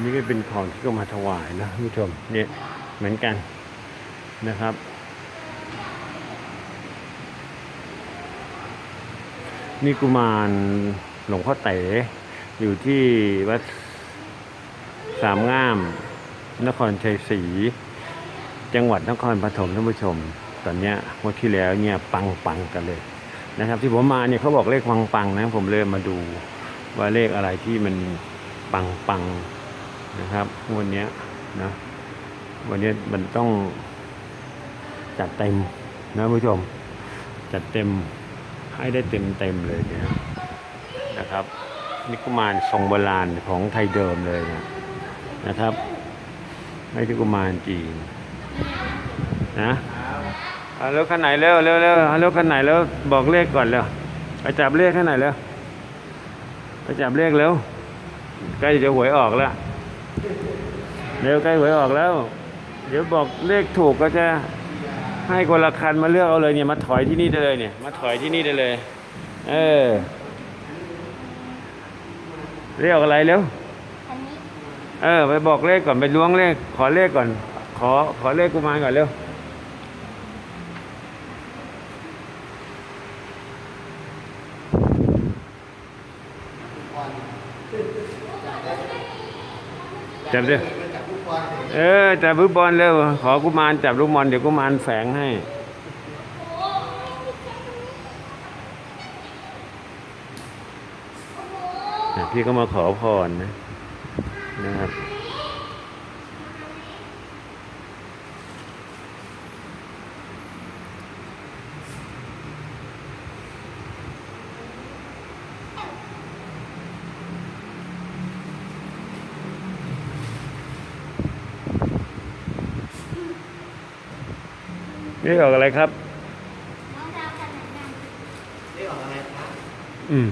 นนี้ก็เป็นของที่ก็มาถวายนะท่านผู้ชมเนี่ยเหมือนกันนะครับ นี่กุมารหลวงพ่อเต๋อยู่ที่วัดสามงาม นครชัยศรีจังหวัดนครปฐมท่านผู้ชม ตอนเนี้ยวันที่แล้วเนี่ยปังปังกันเลยนะครับ ที่ผมมาเนี่ยเขาบอกเลขปังปังนะผมเลยมาดูว่าเลขอะไรที่มันปังปัง นะครับวันนี้นะวันนี้มันต้องจัดเต็มนะผู้ชม จัดเต็มให้ได้เต็มเต็มเลยเนี่ยนะครับนี่กุมารทรงโบราณของไทยเดิมเลยนี่ยนะครับไม่ใช่กุมารจีนนะเอารถคันไหนเร็วเร็วเร็วเอารถคันไหนแล้วบอกเลขก่อนเร็วไปจับเลขข้างไหนเร็วไปจับเลขเร็วใกล้จะหวยออกแล้ว เร็วใกล้หวยออกแล้ว เดี๋ยวบอกเลขถูกก็จะให้คนละคันมาเลือกเอาเลยเนี่ยมาถอยที่นี่ได้เลยเนี่ยมาถอยที่นี่ได้เลย เออเรียกอะไรเร็วอันนี้เออ ไปบอกเลขก่อนไปล้วงเลข ขอเลขก่อน ขอขอเลขกุมารก่อนเร็ว จับดิเออจับลูกบอลเร็วขอกุมารจับลูกบอลเดี๋ยวกุมารแฝงให้เนี่ยพี่ก็มาขอพรนะนะครับ นี่ออกอะไรครับ น้องดาวขนาดนั้นได้ออกอะไรครับอืม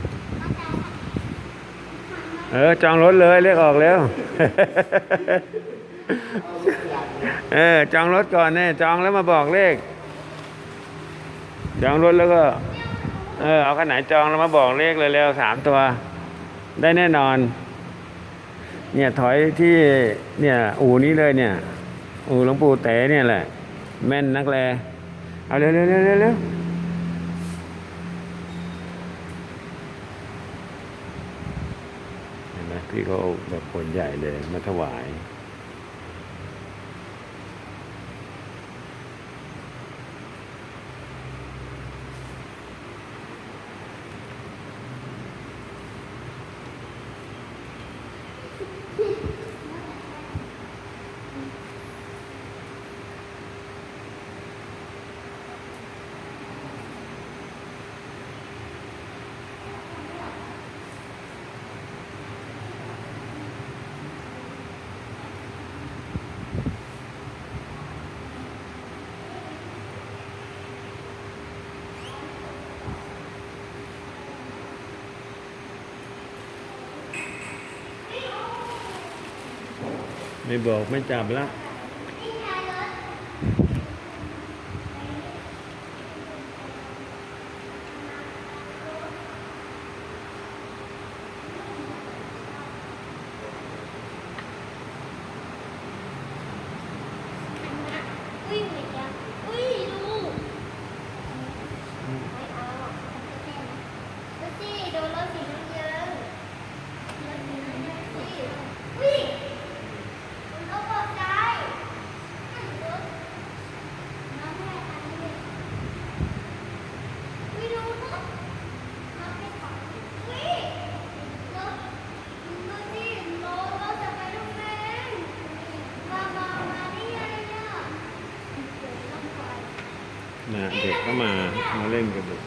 เออจองรถเลยเรียกออกแล้ว เออจองรถก่อนเนี่ยจองแล้วมาบอกเลข จองรถแล้วก็ เออเอาขนาดจองแล้วมาบอกเลขเลยเร็วๆสามตัว ได้แน่นอน เนี่ยถอยที่เนี่ย อู่นี้เลยเนี่ย อู่หลวงปู่เต๋เนี่ยแหละ แม่นนักแล เอาเร็วๆเร็วเร็วเห็นไหมพี่เขาแบบคนใหญ่เลยมาถวาย ไม่บอกไม่จับละ อุ้ยเหมือนกันอุ้ยดูไม่เอาดูสิดูรถสีน้ำเงินรถสีน้ำเงินสิอุ้ยมันก็ตกใจอืมรถน้องแม่คันนี้เลยอุ้ยดูรถรถไม่ของอุ้ยรถดูสิรถรถจะไปโรงเรียนมามามาได้ยังเนี่ย นะเด็กก็ มามาเล่นกันดู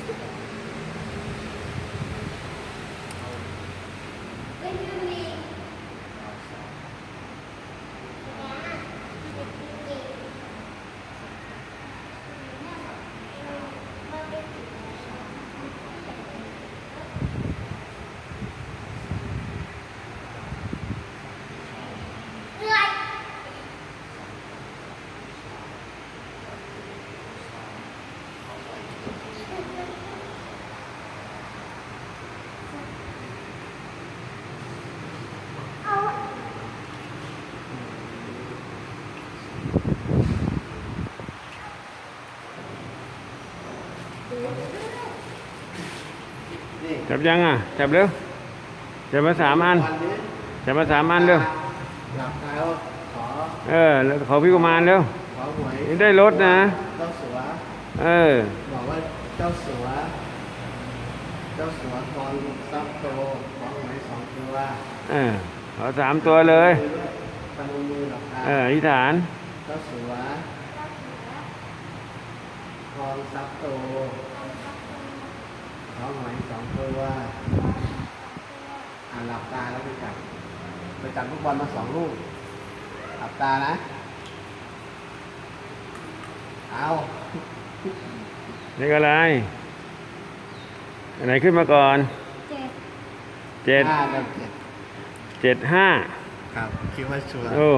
จับยังอะ จับเร็ว จับมาสามอันวันนี้จับมาสามอันเร็ว หลับตาแล้วขอเออแล้วขอพี่กุมารเร็ว ขอหวยนี่ได้รถนะ เจ้าสัวเออ บอกว่าเจ้าสัว เจ้าสัวทองทรัพย์โตขอหวยสองตัวเออ ขอสามตัวเลย พนมมือหลับตาเอออธิษฐาน เจ้าสัวทองทรัพย์โตขอหวย สองตัวอ่าหลับตาแล้วไปจับไปจับลูกบอลมาสองลูกหลับตานะ เอาเลขอะไร อันไหนขึ้นมาก่อนเจ็ดเจ็ดห้ากับเจ็ดเจ็ดห้าครับคิดว่าชัวร์โอ้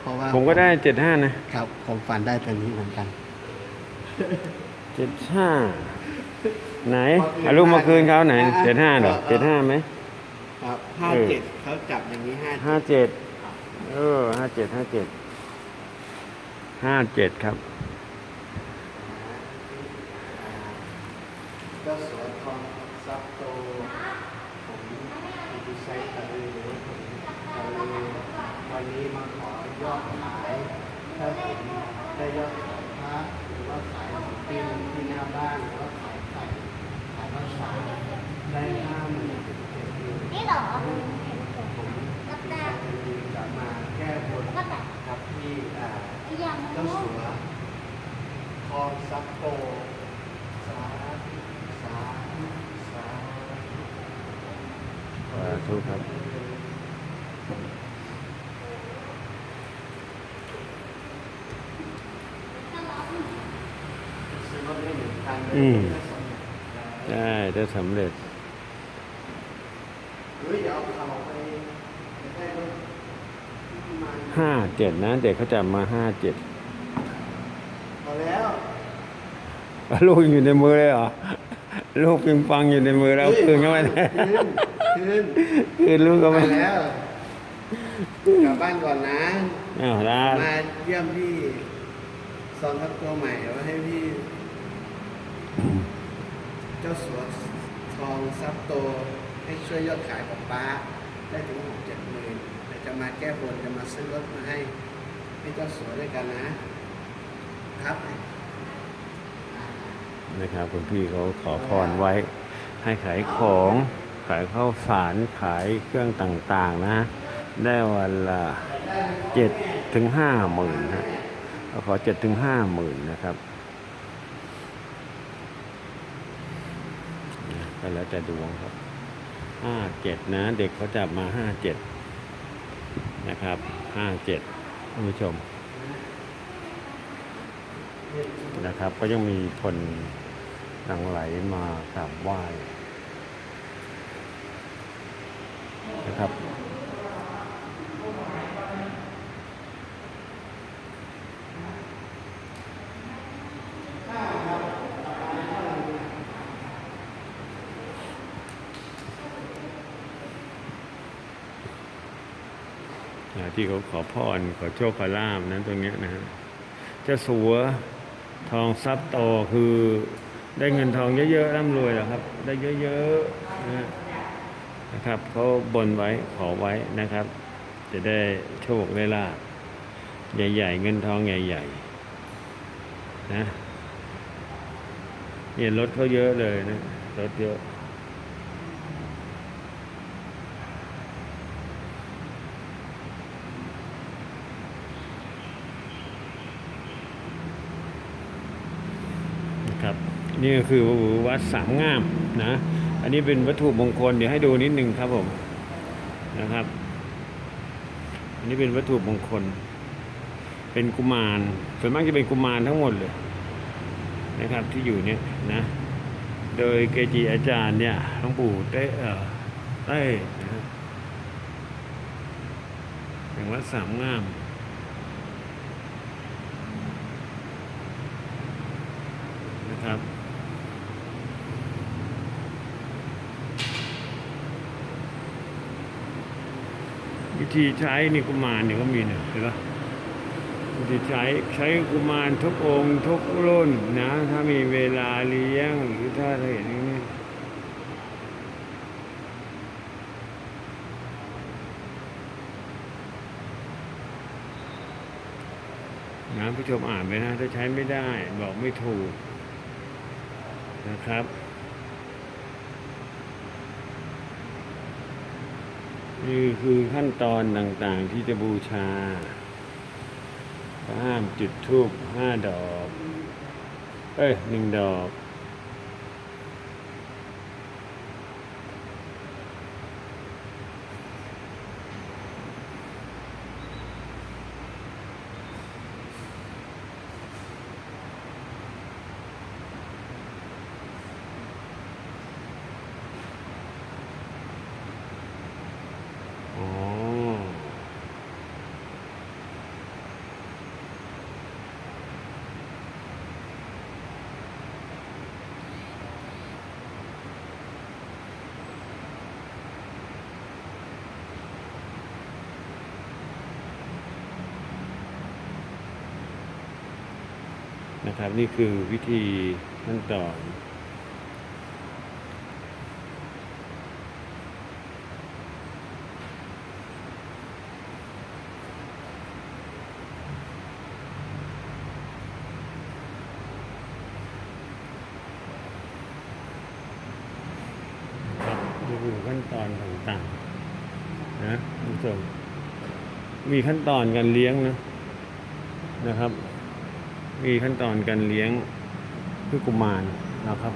เพราะว่าผมก็ได้เจ็ดห้านะครับ ผมฝันได้ตัวนี้เหมือนกันเจ็ดห้า ไหนเอาลูกมาคืนเขาไหนเจ็ดห้าเหรอเจ็ดห้าไหมครับห้าเออเจ็ดเขาจับอย่างนี้ห้าห้าเจ็ดเออห้าเจ็ดห้าเจ็ดห้าเจ็ดครับเจ้าสัวทองซับโตผมดิไซน์ตะลือหรือผมตะลือวันนี้มาขอยอดขายถ้าผมได้ยอดขายพระหรือว่าขายของปิ้งที่หน้าบ้านหรือว่ นเจ็ดหมื่นนี่เหรอผมรับตาจะมาแก้บนก็แต่กับที่อ่าอย่างเจ้านู้สัวทองซับโตสาธุสาธุสาธุสาธุครับซื้อรถได้หนึ่งคันอืม ได้ได้สำเร็จเฮ้ยเดี๋ยวเอาเขาไปได้รถที่มาห้าเจ็ดนะ เด็กเขาจะมาห้าเจ็ดพอแล้วลูกอยู่ในมือเลยเหรอ ลูกปิงปังอยู่ในมือแล้วเอาคืนเข้าไปขึ้นขึ้นคืนลูกก็ไปไม่แล้วกลับบ้านก่อนนะอ้าวได้มาเยี่ยมพี่ซอนทับตัวใหม่ว่าให้พี่ เจ้าสัว ทองซับโตให้ช่วยยอดขายของป้า ได้ถึงหกเจ็ดหมื่นเดี๋ยวจะมาแก้บนจะมาซื้อรถมาให้ให้เจ้าสัวด้วยกันนะ ครับนะครับคุณพี่เขาขอพรไว้ให้ขายของขายข้าวสารขายเครื่องต่างๆนะ ได้วันละเจ็ดถึงห้าหมื่นนะเขาขอเจ็ดถึงห้าหมื่นนะครับนะ ก็แล้วแต่ดวงครับห้าเจ็ดนะ เด็กเขาจับมาห้าเจ็ดนะครับห้าเจ็ดท่านผู้ชม นะครับ ก็ยังมีคนหลั่งไหลมากราบไหว้นะครับ ที่เขาขอพรขอโชคขอลาบนั้นตรงนี้นะฮะเจ้าสัวทองทรัพย์โตคือได้เงินทองเยอะๆร่ำรวยเหรอครับ ได้เยอะๆนะนะครับเขาบนไว้ขอไว้นะครับ จะได้โชคได้ลาบใหญ่ ๆ เงินทองใหญ่ ๆ นะเนี่ยรถเขาเยอะเลยนะรถเยอะ นี่ก็คือวัดสามงามนะ อันนี้เป็นวัตถุมงคลเดี๋ยวให้ดูนิดนึงครับผมนะครับ อันนี้เป็นวัตถุมงคล เป็นกุมารส่วนมากจะเป็นกุมารทั้งหมดเลยนะครับที่อยู่เนี่ยนะ โดยเกจิอาจารย์เนี่ยหลวงปู่เต้เออเต้นะฮะแห่งวัดสามงาม ธีใช้นี่กุมารเนี่ยก็มีเนี่ยเห็นปะวิธีใช้ใช้กุมารทุกองค์ทุกรุ่นนะ ถ้ามีเวลาเลี้ยงหรือถ้าเห็นนี่นะผู้ชมอ่านไปนะ ถ้าใช้ไม่ได้บอกไม่ถูกนะครับ นี่คือขั้นตอนต่างๆที่จะบูชาห้ามจุดทูบห้าดอก เอ้ยหนึ่งดอก นะครับ นี่คือวิธีขั้นตอนครับนี่คือขั้นตอนต่างๆนะคุณผู้ชมมีขั้นตอนการเลี้ยงนะนะครับ มีขั้นตอนการเลี้ยงคือกุมารนะครับ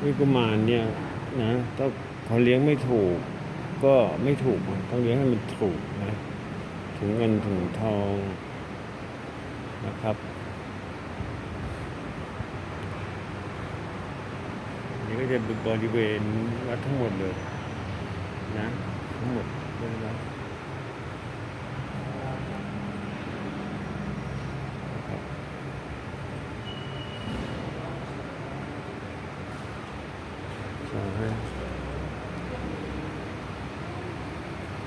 คือกุมารเนี่ยนะถ้าเขาเลี้ยงไม่ถูก ก็ไม่ถูกต้องเลี้ยงให้มันถูกนะถึงเงินถึงทองนะครับนี่ก็จะเป็นบริเวณวัดทั้งหมดเลยนะทั้งหมดเลยนะนะครับขอให้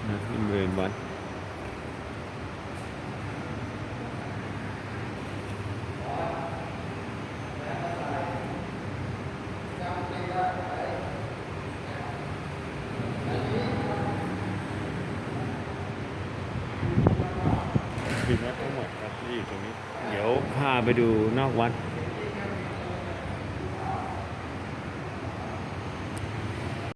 นะที่บริเวณวัด เป็นวัดทั้งหมดครับที่อยู่ตรงนี้ เดี๋ยวพาไป ดูนอกวัด